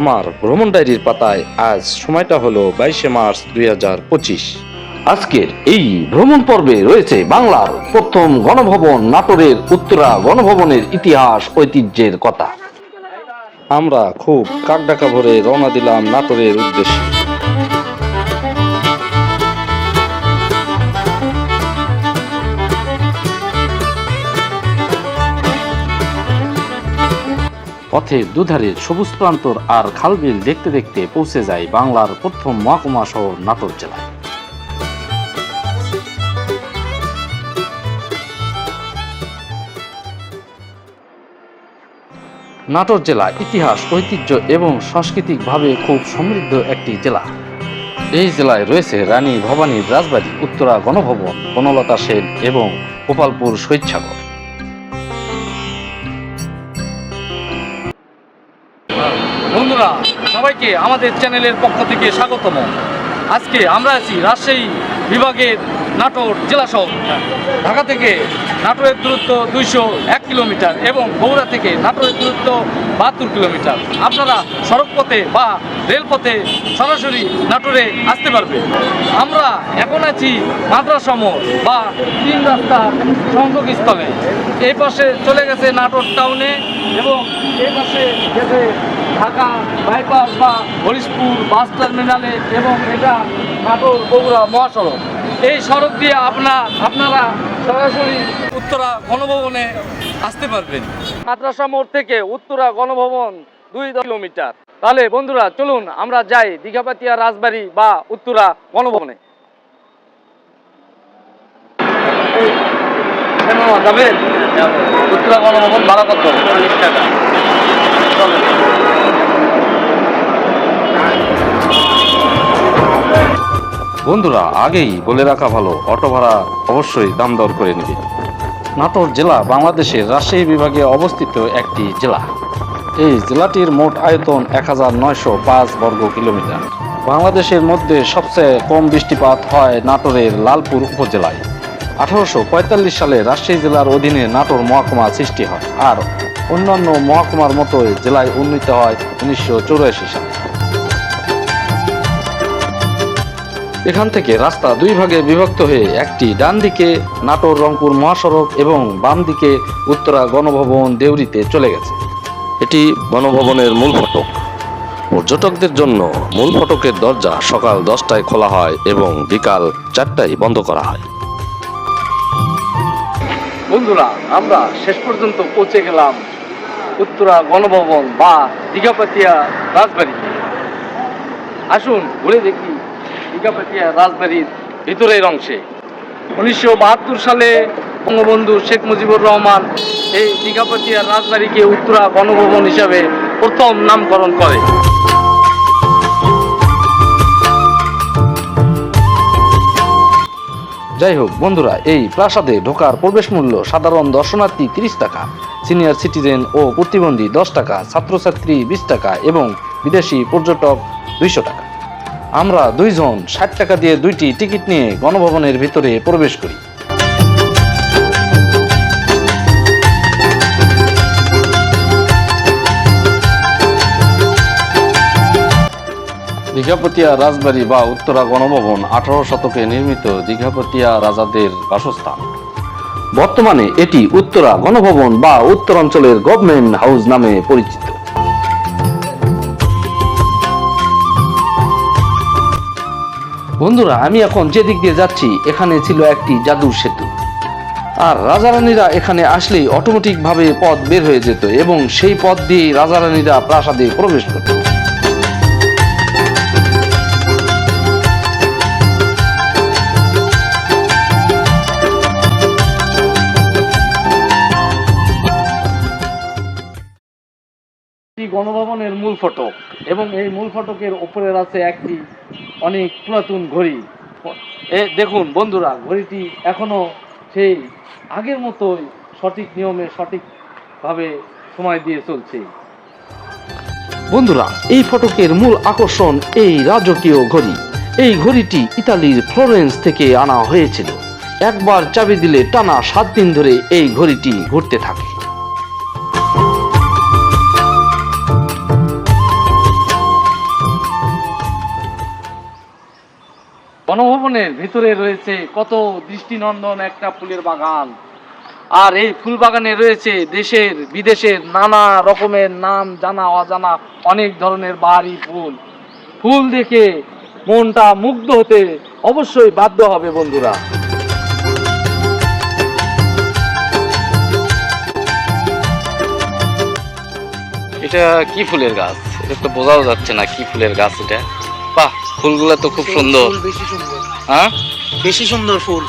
আমার ভ্রমণ ডায়েরির পাতায় আজ সময়টা হলো বাইশে মার্চ দুই হাজার পঁচিশ। আজকের এই ভ্রমণ পর্বে রয়েছে বাংলার প্রথম গণভবন নাটোরের উত্তরা গণভবনের ইতিহাস ঐতিহ্যের কথা। আমরা খুব কাকডাকা ভরে রওনা দিলাম নাটোরের উদ্দেশ্যে। পথে দুধারে সবুজ প্রান্তর আর খালবিল দেখতে দেখতে পৌঁছে যায় বাংলার প্রথম মহকুমা শহর নাটোর জেলায়। নাটোর জেলা ইতিহাস, ঐতিহ্য এবং সাংস্কৃতিকভাবে খুব সমৃদ্ধ একটি জেলা। এই জেলায় রয়েছে রানী ভবানীর রাজবাড়ি, উত্তরা গণভবন, বনলতা সেন এবং গোপালপুর শহীদসাগর সবাইকে আমাদের চ্যানেলের পক্ষ থেকে স্বাগতম। আজকে আমরা আছি রাজশাহী বিভাগের নাটোর জেলা শহর। ঢাকা থেকে নাটোরের দূরত্ব দুইশো এক কিলোমিটার এবং বগুড়া থেকে নাটোরের দূরত্ব বাহাত্তর কিলোমিটার। আপনারা সড়কপথে বা রেলপথে সরাসরি নাটোরে আসতে পারবে আমরা এখন আছি মাদ্রাসা মোড় বা তিন রাস্তার সংযোগস্থলে। এই পাশে চলে গেছে নাটোর টাউনে এবং এই পাশে গেছে ঢাকা বাইপাস বা হরিশপুর বাস টার্মিনালে এবং এটা নাটোর বগুড়া মহাসড়ক। এই সড়ক দিয়ে আপনার আপনারা সরাসরি উত্তরা গণভবনে আসতে পারবেন। মাদ্রাসা মোড় থেকে উত্তরা গণভবন দুই কিলোমিটার। তাহলে বন্ধুরা চলুন আমরা যাই দীঘাপাতিয়া রাজবাড়ি বা উত্তরা গণভবনে। যাবেন? উত্তরা গণভবন ভাড়া কত চল্লিশ টাকা বন্ধুরা, আগেই বলে রাখা ভালো, অটো ভাড়া অবশ্যই দাম দর করে নেবে। নাটোর জেলা বাংলাদেশের রাজশাহী বিভাগে অবস্থিত একটি জেলা। এই জেলাটির মোট আয়তন এক হাজার নয়শো পাঁচ বর্গ কিলোমিটার। বাংলাদেশের মধ্যে সবচেয়ে কম বৃষ্টিপাত হয় নাটোরের লালপুর উপজেলায়। আঠারোশো পঁয়তাল্লিশ সালে রাজশাহী জেলার অধীনে নাটোর মহকুমা সৃষ্টি হয়, আর অন্যান্য মহকুমার মতোই জেলায় উন্নীত হয় উনিশশো সালে। এখান থেকে রাস্তা দুই ভাগে বিভক্ত হয়ে একটি ডান দিকে নাটোর রংপুর মহাসড়ক এবং বাম দিকে উত্তরা গণভবন দেউরিতে চলে গেছে। এটি গণভবনের মূল ফটক। পর্যটকদের জন্য মূল ফটকের দরজা সকাল দশটায় খোলা হয় এবং বিকাল চারটায় বন্ধ করা হয়। বন্ধুরা, আমরা শেষ পর্যন্ত পৌঁছে গেলাম উত্তরা গণভবন বা দীঘাপাতিয়া রাজবাড়ি। আসুন ঘুরে দেখি দীঘাপাতিয়া রাজবাড়ির ভিতরের অংশে। উনিশশো বাহাত্তর সালে বঙ্গবন্ধু শেখ মুজিবুর রহমান এই দীঘাপাতিয়া রাজবাড়িকে উত্তরা গণভবন হিসাবে প্রথম নামকরণ করে। যাই হোক, বন্ধুরা, এই প্রাসাদে ঢোকার প্রবেশ মূল্য সাধারণ দর্শনার্থী তিরিশ টাকা, সিনিয়র সিটিজেন ও প্রতিবন্ধী দশ টাকা, ছাত্রছাত্রী বিশ টাকা এবং বিদেশি পর্যটক দুইশো টাকা। আমরা দুইজন ষাট টাকা দিয়ে দুইটি টিকিট নিয়ে গণভবনের ভিতরে প্রবেশ করি। দীঘাপতিয়া রাজবাড়ি বা উত্তরা গণভবন আঠারো শতকে নির্মিত দীঘাপতিয়া রাজাদের বাসস্থান। বর্তমানে এটি উত্তরা গণভবন বা উত্তরাঞ্চলের গভর্নমেন্ট হাউস নামে পরিচিত। বন্ধুরা, আমি এখন যেদিক দিয়ে যাচ্ছি, এখানে ছিল একটি জাদুর সেতু। আর রাজারানীরা এখানে আসলেই অটোমেটিকভাবে পথ বের হয়ে যেত এবং সেই পথ দিয়েই রাজারানীরা প্রাসাদে প্রবেশ করত। গণভবনের মূল ফটক এবং এই মূল ফটকের উপরে আছে একটি অনেক পুরাতন ঘড়ি। এ, দেখুন বন্ধুরা, ঘড়িটি এখনও সেই আগের মতোই সঠিক নিয়মে সঠিকভাবে সময় দিয়ে চলছে। বন্ধুরা, এই ফটকের মূল আকর্ষণ এই রাজকীয় ঘড়ি। এই ঘড়িটি ইতালির ফ্লোরেন্স থেকে আনা হয়েছিল। একবার চাবি দিলে টানা সাত দিন ধরে এই ঘড়িটি ঘুরতে থাকে। গণভবনের ভিতরে রয়েছে কত দৃষ্টিনন্দন একটা ফুলের বাগান। আর এই ফুল বাগানে রয়েছে দেশের, বিদেশের নানা রকমের নাম জানা, অজানা অনেক ধরনের বাহারি ফুল। ফুল দেখে মনটা মুগ্ধ হতে অবশ্যই বাধ্য হবে বন্ধুরা। এটা কি ফুলের গাছ? এটা তো বোঝাও যাচ্ছে না কি ফুলের গাছ এটা। বাহ! ফুলগুলো তো খুব সুন্দর। ফুল বেশি সুন্দর। হ্যাঁ? বেশি সুন্দর ফুল।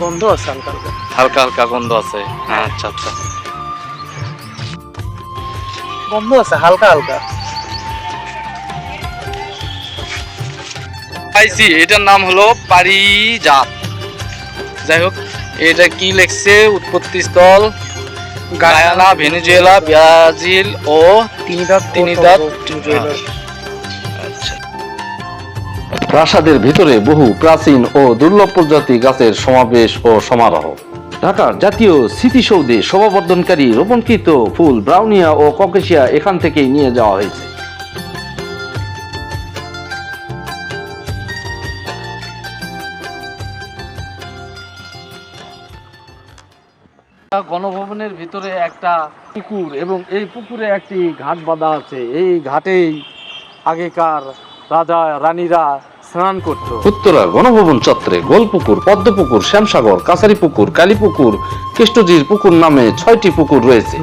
গন্ধ আছে হালকা হালকা। হালকা হালকা গন্ধ আছে। হ্যাঁ আচ্ছা আচ্ছা। গন্ধ আছে হালকা হালকা। পাইছি এটার নাম হলো পারিজাত। যাই হোক এটা কি লেখছে? উৎপত্তি স্থল গায়ানা ভেনেজুয়েলা ব্রাজিল ও তিনিদাত তিনিদাত জুয়েলার আচ্ছা। প্রাসাদের ভিতরে বহু প্রাচীন ও দুর্লভ প্রজাতি গাছের সমাবেশ ও সমারোহ। ঢাকার জাতীয় স্মৃতিসৌধে শোভাবর্ধনকারী রোপণকৃত ফুল ব্রাউনিয়া ও ককেশিয়া এখান থেকেই নিয়ে যাওয়া হয়েছে। ভিতরে একটা পুকুর এবং এই পুকুরে একটি ঘাট বাঁধা আছে। এই ঘাটেই আগেকার রাজা, রানীরা স্নান করতো। উত্তরা গণভবন চত্বরে গোলপুকুর পদ্মপুকুর শ্যামসাগর, কাছারি পুকুর কালীপুকুর কৃষ্ণজির পুকুর নামে ছয়টি পুকুর রয়েছে।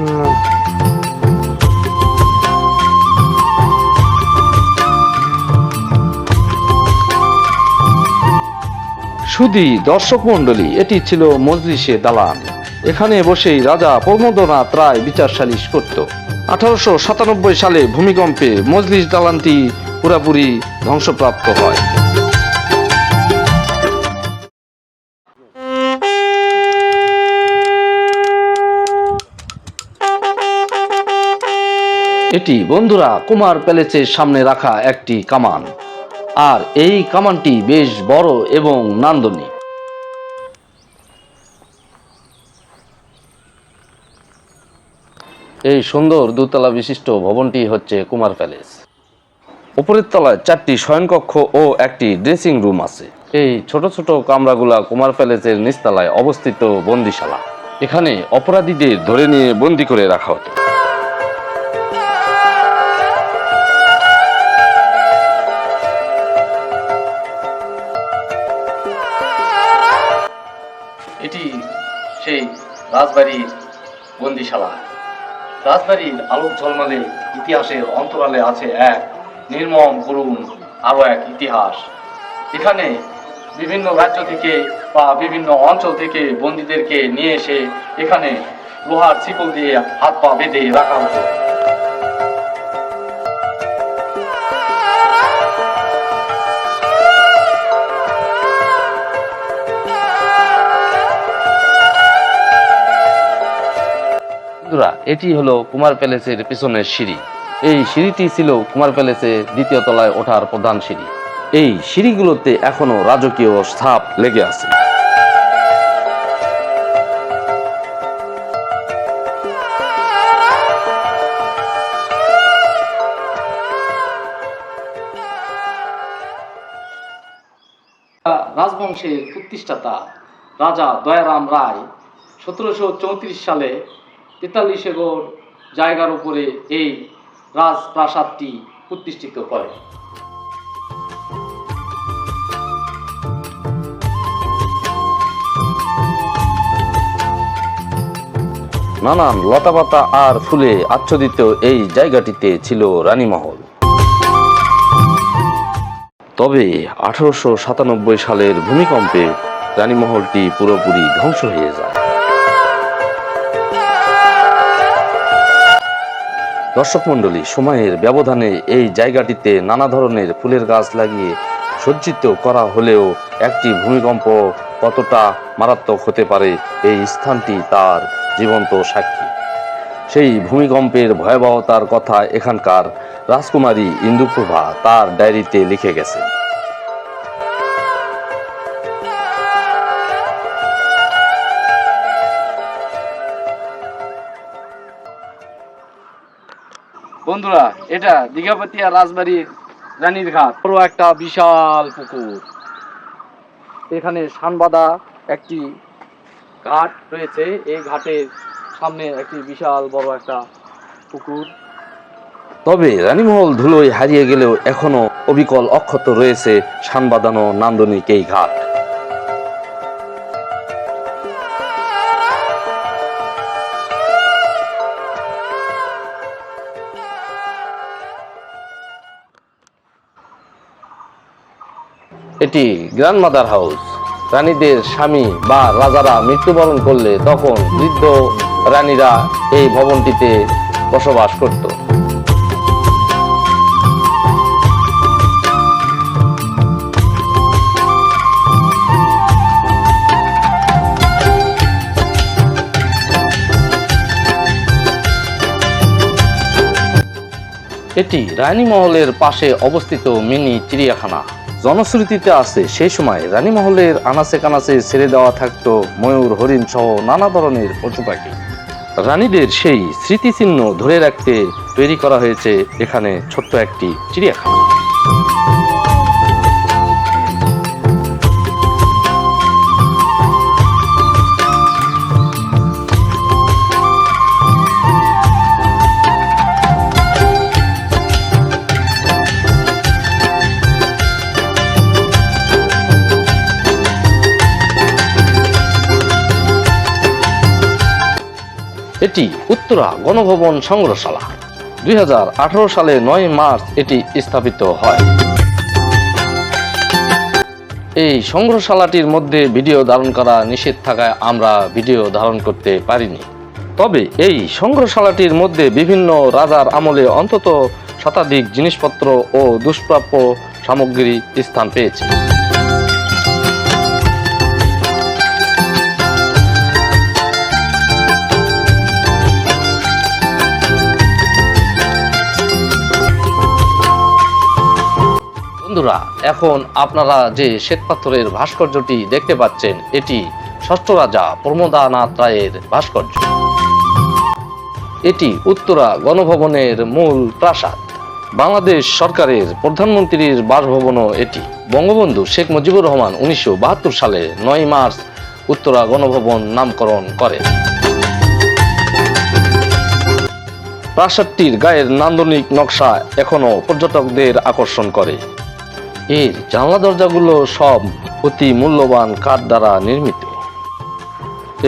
সুধী দর্শক মন্ডলী এটি ছিল মজলিসে দালান। এখানে বসেই রাজা প্রমোদনাথ রায় বিচার সালিশ করত। আঠারোশো সাতানব্বই সালে ভূমিকম্পে মজলিস দালানটি পুরাপুরি ধ্বংসপ্রাপ্ত হয়। এটি বন্ধুরা কুমার প্যালেসের সামনে রাখা একটি কামান। আর এই কামানটি বেশ বড় এবং নান্দনিক। এই সুন্দর দুতলা বিশিষ্ট ভবনটি হচ্ছে কুমার প্যালেস। উপরের তলায় চারটি শয়নকক্ষ ও একটি ড্রেসিং রুম আছে। এই ছোট ছোট কামরাগুলা কুমার প্যালেসের নিচতলায় অবস্থিত বন্দিশালা। এখানে অপরাধীদের ধরে নিয়ে বন্দি করে রাখা হতো। এটি সেই রাজবাড়ির বন্দিশালা। রাজবাড়ির আলোক ঝলমালে ইতিহাসের অন্তরালে আছে এক নির্মম করুণ আরও এক ইতিহাস। এখানে বিভিন্ন রাজ্য থেকে বা বিভিন্ন অঞ্চল থেকে বন্দীদেরকে নিয়ে এসে এখানে লোহার শিকল দিয়ে হাত পা বেঁধে রাখা হতো। বন্ধুরা, এটি হলো কুমার প্যালেসের পিছনের সিঁড়ি। এই সিঁড়িটি ছিল কুমার প্যালেসে দ্বিতীয় তলায় ওঠার প্রধান সিঁড়ি। এই সিঁড়িগুলোতে এখনও রাজকীয় স্থাপ লেগে আছে। রাজবংশের প্রতিষ্ঠাতা রাজা দয়ারাম রায় সতেরোশো চৌত্রিশ সালে তেতাল্লিশ একর জায়গার উপরে এই রাজপ্রাসাদটি প্রতিষ্ঠিত করে। নানান লতাপাতা আর ফুলে আচ্ছাদিত এই জায়গাটিতে ছিল রানীমহল। তবে আঠারোশো সাতানব্বই সালের ভূমিকম্পে রানীমহলটি পুরোপুরি ধ্বংস হয়ে যায়। দর্শক মণ্ডলী, সময়ের ব্যবধানে এই জায়গাটিতে নানা ধরনের ফুলের গাছ লাগিয়ে সজ্জিত করা হলেও একটি ভূমিকম্প কতটা মারাত্মক হতে পারে এই স্থানটি তার জীবন্ত সাক্ষী। সেই ভূমিকম্পের ভয়াবহতার কথা এখানকার রাজকুমারী ইন্দুপ্রভা তার ডায়েরিতে লিখে গেছে। বন্ধুরা, এটা দীঘাপাতিয়া রাজবাড়ির রানীর ঘাট। বড় একটা বিশাল পুকুর। এখানে সানবাদা একটি ঘাট রয়েছে। এই ঘাটের সামনে একটি বিশাল বড় একটা পুকুর। তবে রানীমহল ধুলোয় হারিয়ে গেলেও এখনও অবিকল অক্ষত রয়েছে সানবাদানো নান্দনিক এই ঘাট। এটি গ্র্যান্ডমাদার হাউস রানীদের স্বামী বা রাজারা মৃত্যুবরণ করলে তখন বৃদ্ধ রানীরা এই ভবনটিতে বসবাস করত। এটি রানীমহলের পাশে অবস্থিত মিনি চিড়িয়াখানা। জনশ্রুতিতে আছে সেই সময় রানীমহলের আনাচে কানাচে ছেড়ে দেওয়া থাকতো ময়ূর, হরিণ সহ নানা ধরনের পশু পাখি রানীদের সেই স্মৃতিচিহ্ন ধরে রাখতে তৈরি করা হয়েছে এখানে ছোট্ট একটি চিড়িয়াখানা। এটি উত্তরা গণভবন সংগ্রহশালা। দুই সালে নয় মার্চ এটি স্থাপিত হয়। এই সংগ্রহশালাটির মধ্যে ভিডিও ধারণ করা নিষেধ থাকায় আমরা ভিডিও ধারণ করতে পারিনি। তবে এই সংগ্রহশালাটির মধ্যে বিভিন্ন রাজার আমলে অন্তত শতাধিক জিনিসপত্র ও দুষ্প্রাপ্য সামগ্রী স্থান পেয়েছে। বন্ধুরা, এখন আপনারা যে শ্বেতপাথরের ভাস্কর্যটি দেখতে পাচ্ছেন, এটি ষষ্ঠ রাজা প্রমোদানাথ রায়ের ভাস্কর্য। এটি উত্তরা গণভবনের মূল প্রাসাদ। বাংলাদেশ সরকারের প্রধানমন্ত্রীর বাসভবনও এটি। বঙ্গবন্ধু শেখ মুজিবুর রহমান উনিশশো বাহাত্তর সালে নয় মার্চ উত্তরা গণভবন নামকরণ করেন। প্রাসাদটির গায়ের নান্দনিক নকশা এখনও পর্যটকদের আকর্ষণ করে। এর জানলা দরজাগুলো সব অতি মূল্যবান কাঠ দ্বারা নির্মিত।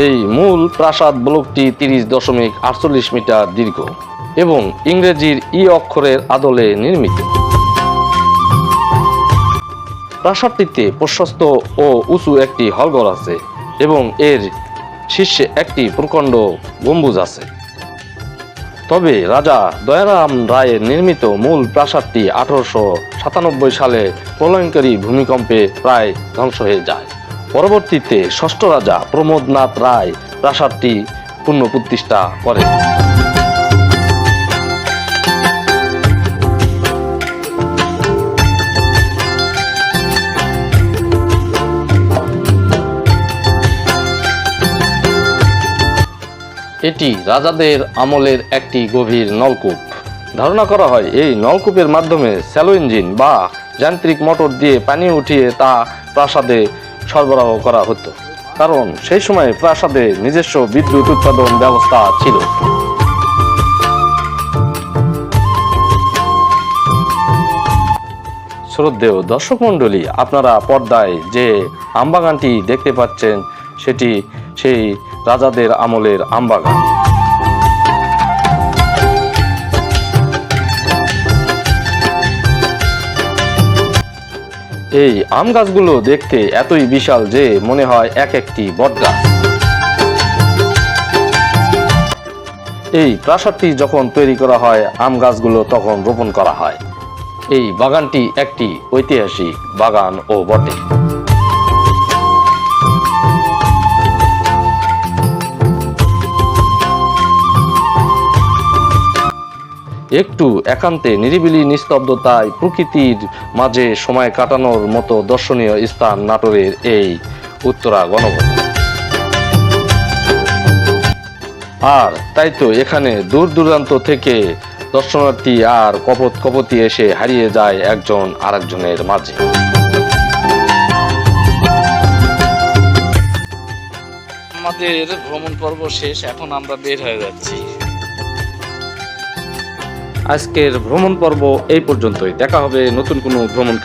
এই মূল প্রাসাদ ব্লকটি তিরিশ দশমিক আটচল্লিশ মিটার দীর্ঘ এবং ইংরেজির ই অক্ষরের আদলে নির্মিত। প্রাসাদটিতে প্রশস্ত ও উঁচু একটি হলঘর আছে এবং এর শীর্ষে একটি প্রকাণ্ড গম্বুজ আছে। তবে রাজা দয়ারাম রায়ের নির্মিত মূল প্রাসাদটি আঠারোশো সাতানব্বই সালে প্রলয়ঙ্কারী ভূমিকম্পে প্রায় ধ্বংস হয়ে যায়। পরবর্তীতে ষষ্ঠ রাজা প্রমোদনাথ রায় প্রাসাদটি পুনঃপ্রতিষ্ঠা করেন। এটি রাজাদের আমলের একটি গভীর নলকূপ। ধারণা করা হয় এই নলকূপের মাধ্যমে স্যালো ইঞ্জিন বা যান্ত্রিক মোটর দিয়ে পানি উঠিয়ে তা প্রাসাদে সরবরাহ করা হতো। কারণ সেই সময় প্রাসাদে নিজস্ব বিদ্যুৎ উৎপাদন ব্যবস্থা ছিল। শ্রদ্ধেয় দর্শক মণ্ডলী, আপনারা পর্দায় যে আমবাগানটি দেখতে পাচ্ছেন, সেটি সেই রাজাদের আমলের আমবাগান। এই আম গাছগুলো দেখতে এতই বিশাল যে মনে হয় এক একটি বটগাছ এই প্রাসাদটি যখন তৈরি করা হয়, আম গাছগুলো তখন রোপণ করা হয়। এই বাগানটি একটি ঐতিহাসিক বাগান ও বটে। একটু একান্তে, নিরিবিলি, নিস্তব্ধতায় প্রকৃতির মাঝে সময় কাটানোর মতো দর্শনীয় স্থান নাটোরের এই উত্তরা গণভবন। আর তাই তো এখানে দূর দূরান্ত থেকে দর্শনার্থী আর কপত কপতি এসে হারিয়ে যায় একজন আরেকজনের মাঝে। আমাদের ভ্রমণ পর্ব শেষ, এখন আমরা বের হয়ে যাচ্ছি। আজকের ভ্রমণ পর্ব এই পর্যন্তই। দেখা হবে নতুন কোনো ভ্রমণ